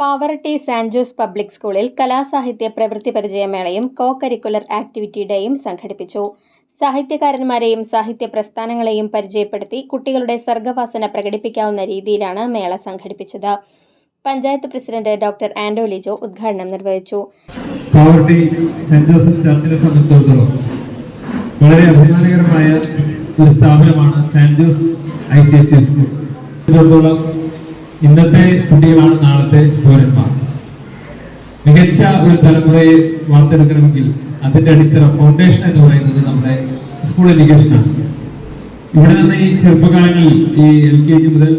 Pavaratti Sant Jose public സ്കൂളിൽ കലാസാഹിത്യ പ്രവൃത്തി പരിചയമേളയും കോ curricular activity ഡേയും സംഘടിപ്പിച്ചു. സാഹിത്യകാരന്മാരെയും സാഹിത്യ പ്രസ്ഥാനങ്ങളെയും പരിചയപ്പെടുത്തി കുട്ടികളുടെ സർഗവാസന പ്രകടിപ്പിക്കാവുന്ന രീതിയിലാണ് മേള സംഘടിപ്പിച്ചത്. പഞ്ചായത്ത് പ്രസിഡന്റ് ഡോക്ടർ ആൻഡോ ലിജോ ഉദ്ഘാടനം നിർവഹിച്ചു. ഒരു സ്ഥാപനമാണ് saint Jose I C S C school. ഇന്നത്തെ കുട്ടികളാണ് നാളത്തെ പൗരന്മാർ. മികച്ച ഒരു തലമുറയെ വാർത്തെടുക്കണമെങ്കിൽ അതിന്റെ അടിത്തറ ഫൗണ്ടേഷൻ എന്ന് പറയുന്നത് നമ്മുടെ സ്കൂൾ എഡ്യൂക്കേഷനാണ് ഇവിടെ നിന്ന് ഈ ചെറുപ്പകാലങ്ങളിൽ ഈ എൽ കെ ജി മുതൽ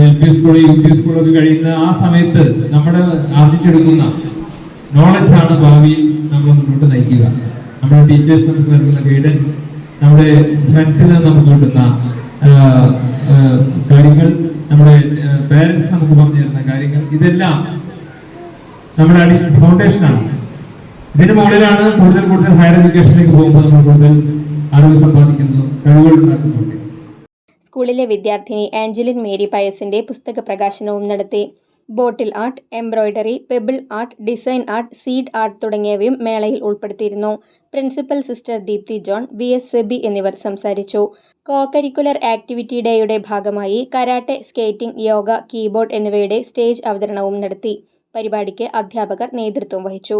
L P school U P സ്കൂളൊക്കെ കഴിയുന്ന ആ സമയത്ത് നമ്മുടെ ആർജിച്ചെടുക്കുന്ന നോളജാണ് ഭാവി നമ്മൾ മുന്നോട്ട് നയിക്കുക. നമ്മുടെ ടീച്ചേഴ്സ് നമുക്ക് നൽകുന്ന ഗൈഡൻസ് നമ്മുടെ ഫ്രണ്ട്സിൽ നിന്ന് നമുക്ക് കിട്ടുന്ന ആ, ആ, കാര്യങ്ങൾ നമ്മുടെ പേരൻസ് നമുക്ക് പറഞ്ഞു തരുന്ന കാര്യങ്ങൾ. ഇതെല്ലാം നമ്മുടെ അടി ഫൗണ്ടേഷനാണ് ഇതിന് മുകളിലാണ് കൂടുതൽ കൂടുതൽ ഹയർ എഡ്യൂക്കേഷനിലേക്ക് പോകുമ്പോൾ നമ്മൾ കൂടുതൽ അറിവ് സമ്പാദിക്കുന്നതും കഴിവുകൾ ഉണ്ടാക്കുന്നതും സ്കൂളിലെ വിദ്യാർത്ഥിനി ആഞ്ചലിൻ മേരി പയസിന്റെ പുസ്തക പ്രകാശനവും നടത്തി. Bottle art embroidery pebble art design art seed art തുടങ്ങിയവയും മേളയിൽ ഉൾപ്പെടുത്തിയിരുന്നു. Principal sister Deepthi John V S Sebi എന്നിവർ സംസാരിച്ചു. കോ കരിക്കുലർ ആക്ടിവിറ്റി ഡേയുടെ ഭാഗമായി കരാട്ടെ സ്കേറ്റിംഗ് യോഗ കീബോർഡ് എന്നിവയുടെ സ്റ്റേജ് അവതരണവും നടത്തി. പരിപാടിക്ക് അധ്യാപകർ നേതൃത്വം വഹിച്ചു.